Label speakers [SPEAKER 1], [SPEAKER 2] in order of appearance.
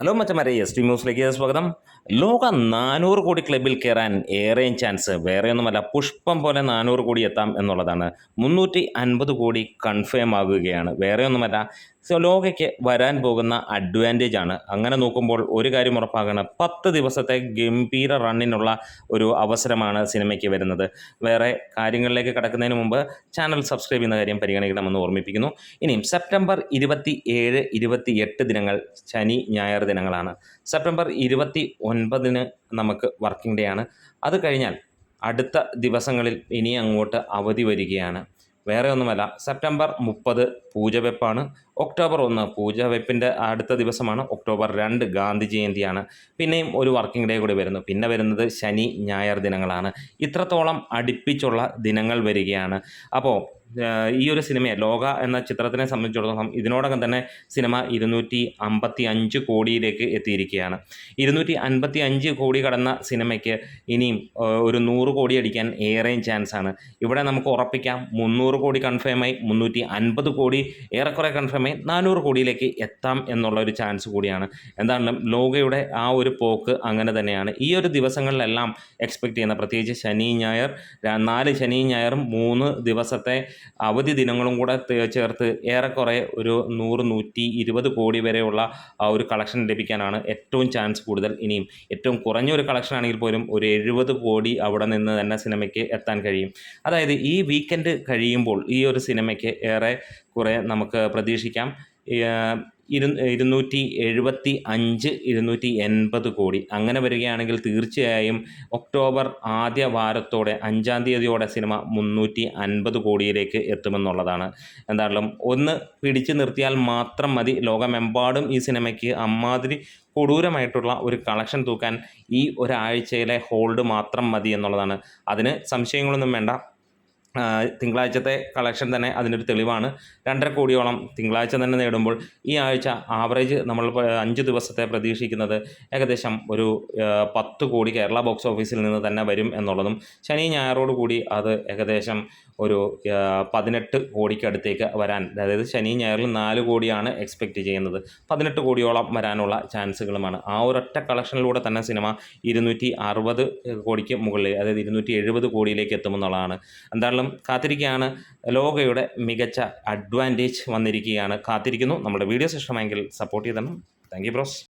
[SPEAKER 1] Hello മച്ചമാരെ S T ന്യൂസിലേക്ക് സ്വാഗതം. ലോക നാനൂറ് കോടി ക്ലബിൽ കയറാൻ ഏറെയും ചാൻസ് വേറെ ഒന്നുമല്ല പുഷ്പം പോലെ നാനൂറ് കോടി എത്താം എന്നുള്ളതാണ്. മുന്നൂറ്റി അൻപത് കോടി കൺഫേം ആകുകയാണ് വേറെയൊന്നുമല്ല ലോകയ്ക്ക് വരാൻ പോകുന്ന അഡ്വാന്റേജ് ആണ്. അങ്ങനെ നോക്കുമ്പോൾ ഒരു കാര്യം ഉറപ്പാകണം. പത്ത് ദിവസത്തെ ഗംഭീര റണ്ണിനുള്ള ഒരു അവസരമാണ് സിനിമയ്ക്ക് വരുന്നത്. വേറെ കാര്യങ്ങളിലേക്ക് കടക്കുന്നതിന് മുമ്പ് ചാനൽ സബ്സ്ക്രൈബ് ചെയ്യുന്ന കാര്യം പരിഗണിക്കണമെന്ന് ഓർമ്മിപ്പിക്കുന്നു. ഇനിയും സെപ്റ്റംബർ ഇരുപത്തി ഏഴ് ഇരുപത്തി എട്ട് ദിനങ്ങൾ ശനി ഞായർ ദിനങ്ങളാണ്. സെപ്റ്റംബർ ഇരുപത്തി ഒൻപതിന് നമുക്ക് വർക്കിംഗ് ഡേ ആണ്. അത് കഴിഞ്ഞാൽ അടുത്ത ദിവസങ്ങളിൽ ഇനി അങ്ങോട്ട് അവധി വരികയാണ്. വേറെ ഒന്നുമല്ല സെപ്റ്റംബർ മുപ്പത് പൂജവെപ്പാണ്. ഒക്ടോബർ ഒന്ന് പൂജവെപ്പിന്റെ അടുത്ത ദിവസമാണ്. ഒക്ടോബർ രണ്ട് ഗാന്ധി ജയന്തിയാണ്. പിന്നെയും ഒരു വർക്കിംഗ് ഡേ കൂടി വരുന്നു. പിന്നെ വരുന്നത് ശനി ഞായർ ദിനങ്ങളാണ്. ഇത്രത്തോളം അടുപ്പിച്ചുള്ള ദിനങ്ങൾ വരികയാണ്. അപ്പോൾ ഈ ഒരു സിനിമയെ ലോക എന്ന ചിത്രത്തിനെ സംബന്ധിച്ചിടത്തോളം ഇതിനോടകം തന്നെ സിനിമ ഇരുന്നൂറ്റി അമ്പത്തി അഞ്ച് കോടിയിലേക്ക് എത്തിയിരിക്കുകയാണ്. ഇരുന്നൂറ്റി അൻപത്തി അഞ്ച് കോടി കടന്ന സിനിമയ്ക്ക് ഇനിയും ഒരു നൂറ് കോടി അടിക്കാൻ ഏറെയും ചാൻസ് ആണ്. ഇവിടെ നമുക്ക് ഉറപ്പിക്കാം മുന്നൂറ് കോടി കൺഫേമായി മുന്നൂറ്റി അൻപത് കോടി ഏറെക്കുറെ കൺഫേമായി നാനൂറ് കോടിയിലേക്ക് എത്താം എന്നുള്ള ഒരു ചാൻസ് കൂടിയാണ്. എന്താണെങ്കിലും ലോകയുടെ ആ ഒരു പോക്ക് അങ്ങനെ തന്നെയാണ്. ഈ ഒരു ദിവസങ്ങളിലെല്ലാം എക്സ്പെക്റ്റ് ചെയ്യുന്ന പ്രത്യേകിച്ച് ശനി ഞായർ നാല് ശനി ഞായറും മൂന്ന് ദിവസത്തെ അവധി ദിനങ്ങളും കൂടെ ചേർത്ത് ഏറെക്കുറെ ഒരു നൂറ് നൂറ്റി ഇരുപത് കോടി വരെയുള്ള ആ ഒരു കളക്ഷൻ ലഭിക്കാനാണ് ഏറ്റവും ചാൻസ് കൂടുതൽ ഇനിയും. ഏറ്റവും കുറഞ്ഞ ഒരു കളക്ഷൻ ആണെങ്കിൽ പോലും ഒരു എഴുപത് കോടി അവിടെ നിന്ന് തന്നെ സിനിമയ്ക്ക് എത്താൻ കഴിയും. അതായത് ഈ വീക്കെൻഡ് കഴിയുമ്പോൾ ഈ ഒരു സിനിമയ്ക്ക് ഏറെ കുറേ നമുക്ക് പ്രതീക്ഷിക്കാം. ഇരു ഇരുന്നൂറ്റി എഴുപത്തി അഞ്ച് ഇരുന്നൂറ്റി എൺപത് കോടി. അങ്ങനെ വരികയാണെങ്കിൽ തീർച്ചയായും ഒക്ടോബർ ആദ്യ വാരത്തോടെ അഞ്ചാം തീയതിയോടെ സിനിമ മുന്നൂറ്റി അൻപത് കോടിയിലേക്ക് എത്തുമെന്നുള്ളതാണ്. എന്തായാലും ഒന്ന് പിടിച്ചു നിർത്തിയാൽ മാത്രം മതി. ലോകമെമ്പാടും ഈ സിനിമയ്ക്ക് അമ്മാതിരി കൊടൂരമായിട്ടുള്ള ഒരു കളക്ഷൻ തൂക്കാൻ ഈ ഒരാഴ്ചയിലെ ഹോൾഡ് മാത്രം മതി എന്നുള്ളതാണ്. അതിന് സംശയങ്ങളൊന്നും വേണ്ട. തിങ്കളാഴ്ചത്തെ കളക്ഷൻ തന്നെ അതിനൊരു തെളിവാണ്. രണ്ടര കോടിയോളം തിങ്കളാഴ്ച തന്നെ നേടുമ്പോൾ ഈ ആഴ്ച ആവറേജ് നമ്മൾ അഞ്ച് ദിവസത്തെ പ്രതീക്ഷിക്കുന്നത് ഏകദേശം ഒരു പത്ത് കോടി കേരള ബോക്സ് ഓഫീസിൽ നിന്ന് തന്നെ വരും എന്നുള്ളതും ശനി ഞായറോട് കൂടി അത് ഏകദേശം ഒരു പതിനെട്ട് കോടിക്കടുത്തേക്ക് വരാൻ അതായത് ശനി ഞായറിൽ നാല് കോടിയാണ് എക്സ്പെക്റ്റ് ചെയ്യുന്നത്. പതിനെട്ട് കോടിയോളം വരാനുള്ള ചാൻസുകളുമാണ്. ആ ഒരൊറ്റ കളക്ഷനിലൂടെ തന്നെ സിനിമ ഇരുന്നൂറ്റി അറുപത് കോടിക്ക് മുകളിൽ അതായത് ഇരുന്നൂറ്റി എഴുപത് കോടിയിലേക്ക് എത്തുമെന്നുള്ളതാണ്. എന്തായാലും കാത്തിരിക്കുകയാണ്. ലോകയുടെ മികച്ച അഡ്വാന്റേജ് വന്നിരിക്കുകയാണ്. കാത്തിരിക്കുന്നു. നമ്മുടെ വീഡിയോസ് ഇഷ്ടമെങ്കിൽ സപ്പോർട്ട് ചെയ്തണം. Thank you bros